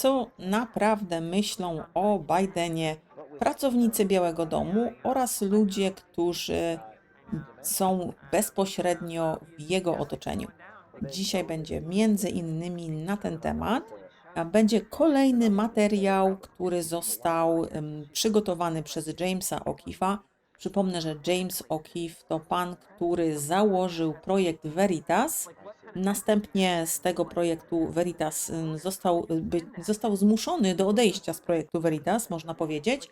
co naprawdę myślą o Bidenie pracownicy Białego Domu oraz ludzie, którzy są bezpośrednio w jego otoczeniu. Dzisiaj będzie między innymi na ten temat. Będzie kolejny materiał, który został przygotowany przez Jamesa O'Keefe'a. Przypomnę, że James O'Keefe to pan, który założył projekt Veritas. Następnie z tego projektu Veritas został, by, został zmuszony do odejścia z projektu Veritas, można powiedzieć,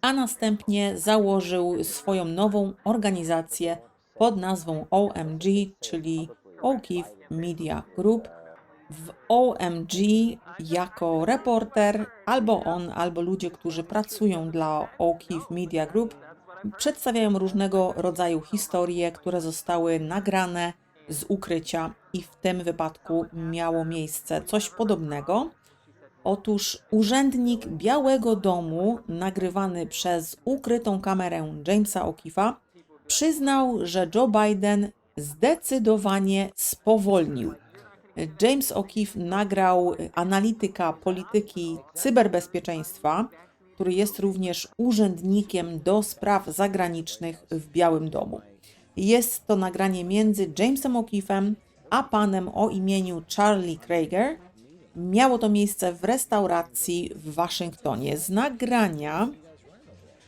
a następnie założył swoją nową organizację pod nazwą OMG, czyli O'Keefe Media Group. W OMG jako reporter albo on, albo ludzie, którzy pracują dla O'Keefe Media Group, przedstawiają różnego rodzaju historie, które zostały nagrane z ukrycia i w tym wypadku miało miejsce coś podobnego. Otóż urzędnik Białego Domu, nagrywany przez ukrytą kamerę Jamesa O'Keefe'a, przyznał, że Joe Biden zdecydowanie spowolnił. James O'Keefe nagrał analityka polityki cyberbezpieczeństwa, który jest również urzędnikiem do spraw zagranicznych w Białym Domu. Jest to nagranie między Jamesem O'Keefe'em a panem o imieniu Charlie Krager. Miało to miejsce w restauracji w Waszyngtonie. Z nagrania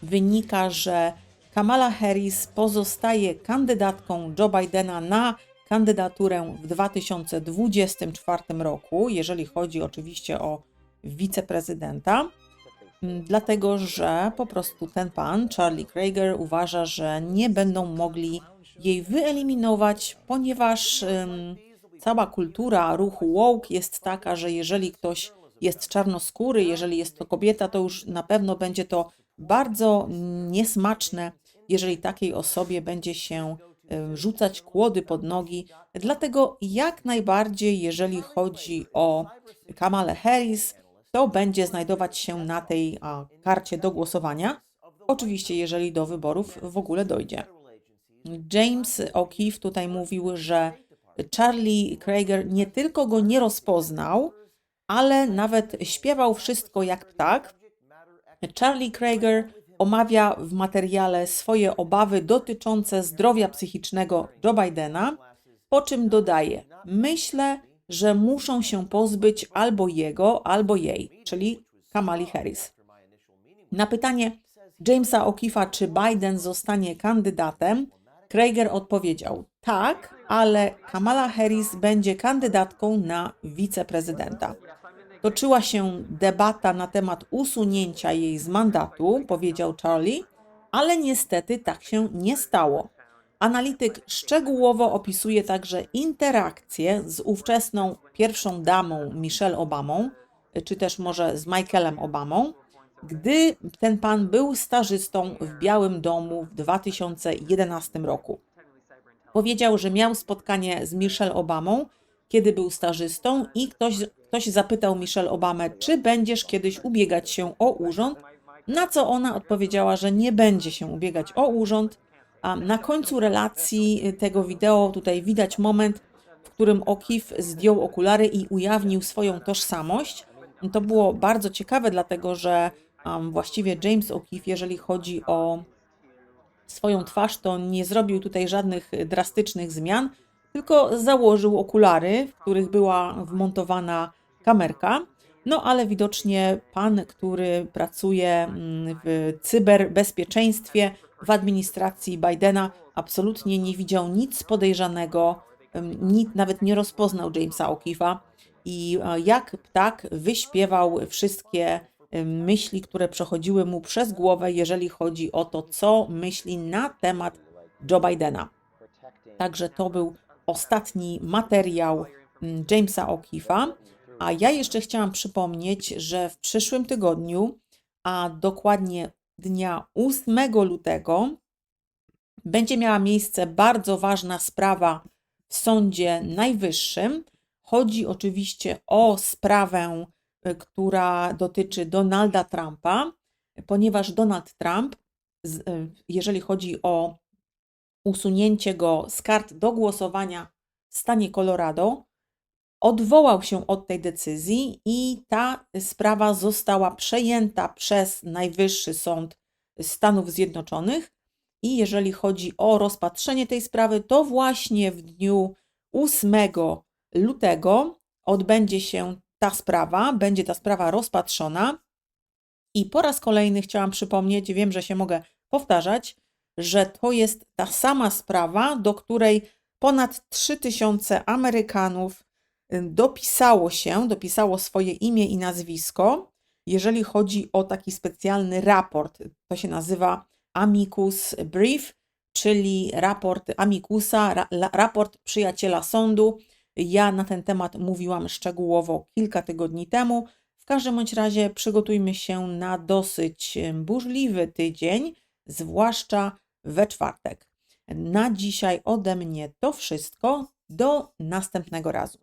wynika, że Kamala Harris pozostaje kandydatką Joe Bidena na kandydaturę w 2024 roku, jeżeli chodzi oczywiście o wiceprezydenta, dlatego że po prostu ten pan, Charlie Krager, uważa, że nie będą mogli jej wyeliminować, ponieważ ym, cała kultura ruchu woke jest taka, że jeżeli ktoś jest czarnoskóry, jeżeli jest to kobieta, to już na pewno będzie to bardzo niesmaczne, jeżeli takiej osobie będzie się rzucać kłody pod nogi. Dlatego jak najbardziej, jeżeli chodzi o Kamalę Harris, to będzie znajdować się na tej a, karcie do głosowania. Oczywiście, jeżeli do wyborów w ogóle dojdzie. James O'Keefe tutaj mówił, że Charlie Krager nie tylko go nie rozpoznał, ale nawet śpiewał wszystko jak ptak. Charlie Krager omawia w materiale swoje obawy dotyczące zdrowia psychicznego Joe Bidena, po czym dodaje: Myślę, że muszą się pozbyć albo jego, albo jej, czyli Kamali Harris. Na pytanie Jamesa O'Keefe'a, czy Biden zostanie kandydatem, Krager odpowiedział: Tak, ale Kamala Harris będzie kandydatką na wiceprezydenta. Toczyła się debata na temat usunięcia jej z mandatu, powiedział Charlie, ale niestety tak się nie stało. Analityk szczegółowo opisuje także interakcję z ówczesną pierwszą damą Michelle Obamą, czy też może z Michaelem Obamą, gdy ten pan był stażystą w Białym Domu w 2011 roku. Powiedział, że miał spotkanie z Michelle Obamą, kiedy był stażystą, i ktoś, ktoś zapytał Michelle Obamę, czy będziesz kiedyś ubiegać się o urząd, na co ona odpowiedziała, że nie będzie się ubiegać o urząd. A na końcu relacji tego wideo tutaj widać moment, w którym O'Keefe zdjął okulary i ujawnił swoją tożsamość. To było bardzo ciekawe, dlatego że um, właściwie James O'Keefe, jeżeli chodzi o swoją twarz, to nie zrobił tutaj żadnych drastycznych zmian, tylko założył okulary, w których była wmontowana kamerka. No ale widocznie pan, który pracuje mm, w cyberbezpieczeństwie w administracji Bidena, absolutnie nie widział nic podejrzanego, nic, nawet nie rozpoznał Jamesa O'Keefe'a i jak ptak wyśpiewał wszystkie myśli, które przechodziły mu przez głowę, jeżeli chodzi o to, co myśli na temat Joe Bidena. Także to był ostatni materiał mm, Jamesa O'Keefe'a. A ja jeszcze chciałam przypomnieć, że w przyszłym tygodniu, a dokładnie dnia 8 lutego, będzie miała miejsce bardzo ważna sprawa w Sądzie Najwyższym. Chodzi oczywiście o sprawę, która dotyczy Donalda Trumpa, ponieważ Donald Trump, y, jeżeli chodzi o usunięcie go z kart do głosowania w stanie Colorado, odwołał się od tej decyzji i ta sprawa została przejęta przez Najwyższy Sąd Stanów Zjednoczonych. I jeżeli chodzi o rozpatrzenie tej sprawy, to właśnie w dniu 8 lutego odbędzie się ta sprawa, będzie ta sprawa rozpatrzona. I po raz kolejny chciałam przypomnieć, wiem, że się mogę powtarzać, że to jest ta sama sprawa, do której ponad 3000 Amerykanów y, dopisało się, dopisało swoje imię i nazwisko, jeżeli chodzi o taki specjalny raport. To się nazywa Amicus Brief, czyli raport Amicusa, ra, raport przyjaciela sądu. Ja na ten temat mówiłam szczegółowo kilka tygodni temu. W każdym bądź razie przygotujmy się na dosyć burzliwy tydzień, zwłaszcza we czwartek. Na dzisiaj ode mnie to wszystko. Do następnego razu.